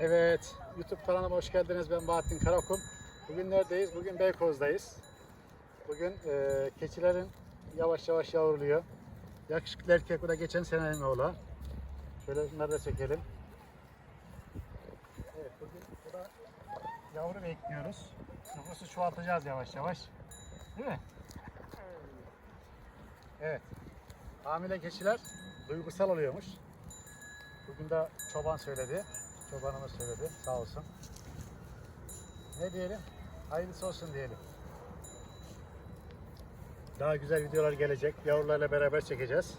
Evet, YouTube kanalıma hoş geldiniz. Ben Bahattin Karakum. Bugün neredeyiz? Bugün Beykoz'dayız. Bugün e, keçilerin yavaş yavaş yavruluyor. Yakışıklı erkek bu da geçen senenin oğlan. Şöyle şunları da çekelim. Evet, bugün burada yavru bekliyoruz. Nüfusu çoğaltacağız yavaş yavaş. Değil mi? Evet. Hamile keçiler duygusal oluyormuş. Bugün de çoban söyledi. Çobanımız söyledi. Sağ olsun. Ne diyelim? Hayırlısı olsun diyelim. Daha güzel videolar gelecek. Yavrularla beraber çekeceğiz.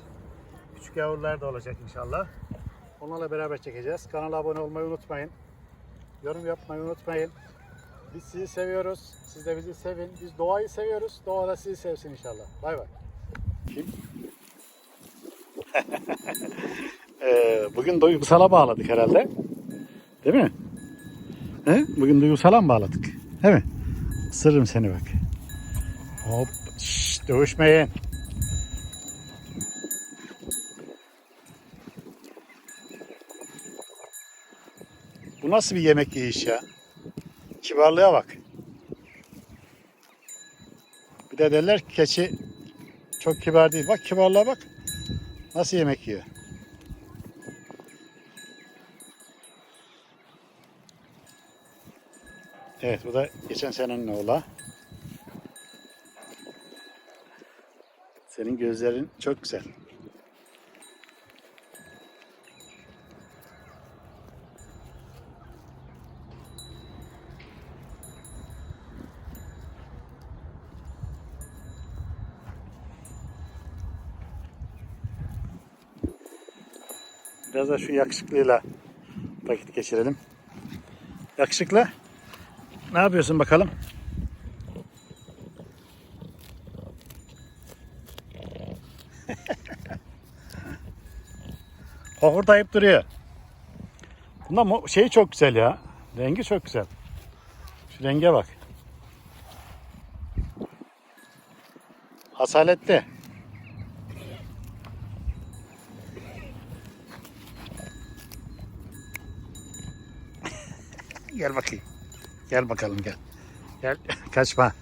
Küçük yavrular da olacak inşallah. Onlarla beraber çekeceğiz. Kanala abone olmayı unutmayın. Yorum yapmayı unutmayın. Biz sizi seviyoruz. Siz de bizi sevin. Biz doğayı seviyoruz. Doğa da sizi sevsin inşallah. Bay bay. Kim? Ee, bugün duygusala bağladık herhalde. Değil mi? He? Bugün duygusala mı bağladık? Değil mi? Sırrım seni bak. Hop. Şşş, dövüşmeyin. Bu nasıl bir yemek yiyiş ya? Kibarlığa bak. Bir de derler ki keçi çok kibar değil. Bak kibarlığa bak. Nasıl yemek yiyor? Evet bu da geçen senenin oğla. Senin gözlerin çok güzel. Biraz da şu yakışıklıyla vakit geçirelim. Yakışıklı. Ne yapıyorsun bakalım? Hokurdayıp duruyor. Bunda şey çok güzel ya. Rengi çok güzel. Şu renge bak. Asaletli. Gel bakayım. Gel bakalım gel. Gel kaçma.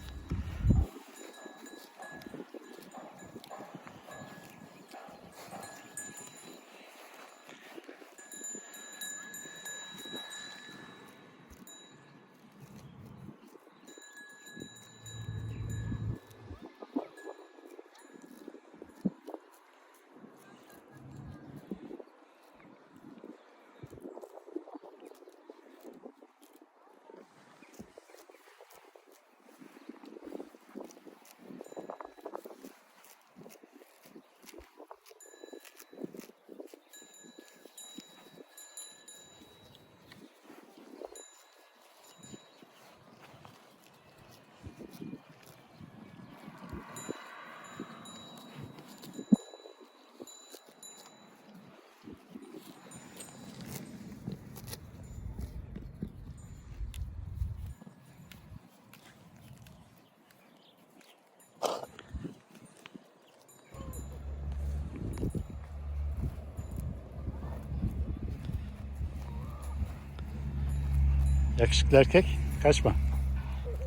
Yakışıklı erkek kaçma.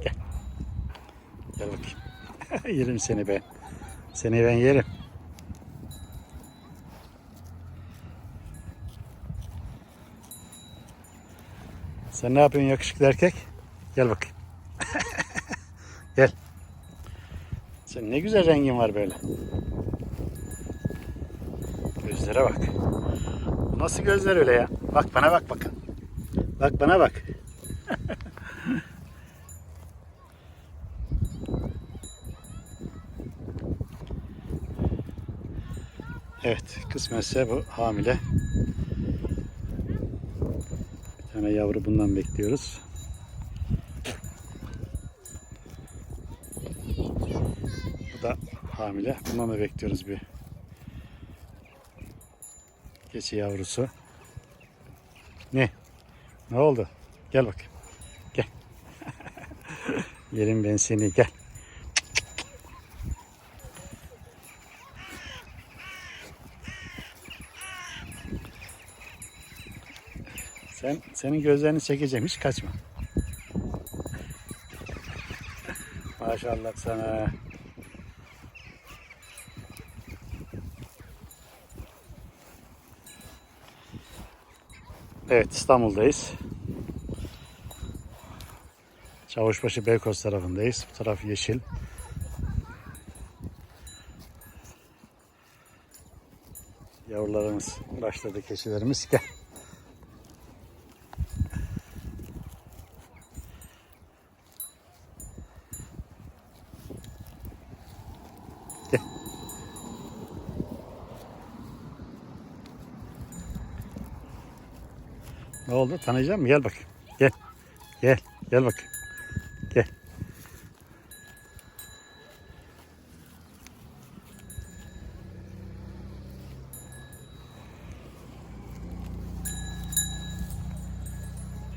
Gel. Gel bakayım. yerim seni ben. Seni ben yerim. Sen ne yapıyorsun yakışıklı erkek? Gel bakayım. Gel. Sen ne güzel rengin var böyle. Gözlere bak. Nasıl gözler öyle ya? Bak bana bak bakın. Bak bana bak. Evet, kısmetse bu hamile. Bir tane yavru bundan bekliyoruz. Bu da hamile. Bundan da bekliyoruz bir keçi yavrusu. Ne? Ne oldu? Gel bakayım. Gel. Yerim ben seni. Gel. Sen senin gözlerini çekeceğim hiç kaçma. Maşallah sana. Evet İstanbul'dayız. Çavuşbaşı Beykoz tarafındayız. Bu taraf yeşil. Yavrularımız başladı keçilerimiz. Gel. Oldu? Tanıyacak mısın? Gel bak. Gel. Gel. Gel bak. Gel.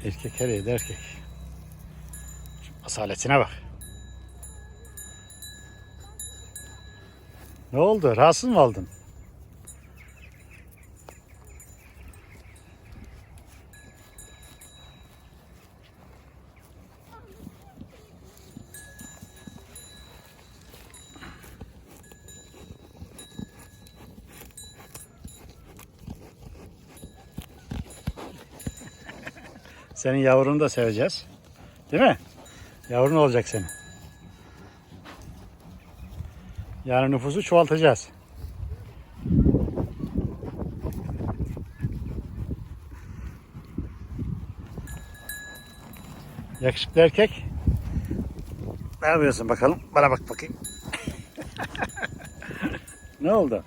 Erkek her yerde erkek. Şu asaletine bak. Ne oldu? Rahatsız mı oldun? Senin yavrunu da seveceğiz. Değil mi? Yavrun olacak senin. Yani nüfusu çoğaltacağız. Yakışıklı erkek. Ne yapıyorsun bakalım? Bana bak bakayım. ne oldu?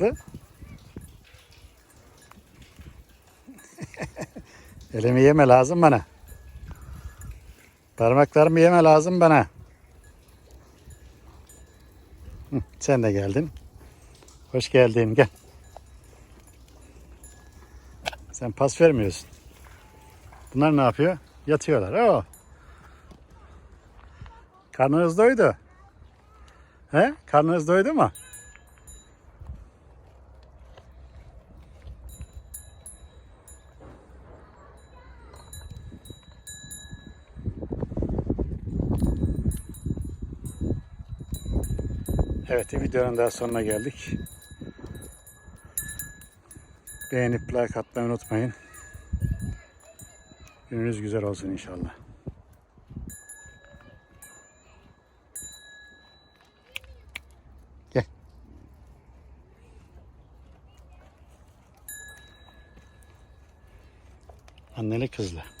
Yakışıklı. Elimi yeme lazım bana. Parmaklarımı yeme lazım bana. Hı, sen de geldin. Hoş geldin gel. Sen pas vermiyorsun. Bunlar ne yapıyor? Yatıyorlar. Oo. Karnınız doydu. He? Karnınız doydu mu? Evet videonun daha sonuna geldik. Beğenip like atmayı unutmayın. Gününüz güzel olsun inşallah. Gel. Anneli kızlı.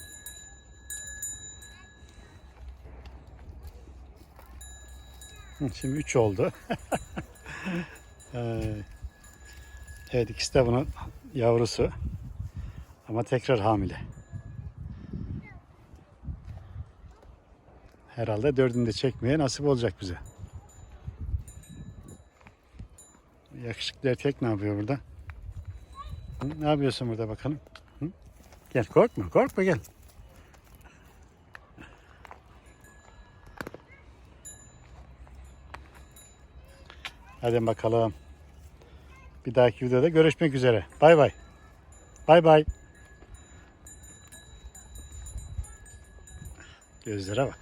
Şimdi 3 oldu. Ee, evet ikisi de bunun yavrusu. Ama tekrar hamile. Herhalde dördünü de çekmeye nasip olacak bize. Yakışıklı erkek ne yapıyor burada? Ne yapıyorsun burada bakalım? Gel korkma korkma gel. Hadi bakalım. Bir dahaki videoda görüşmek üzere. Bay bay. Bay bay. Gözlere bak.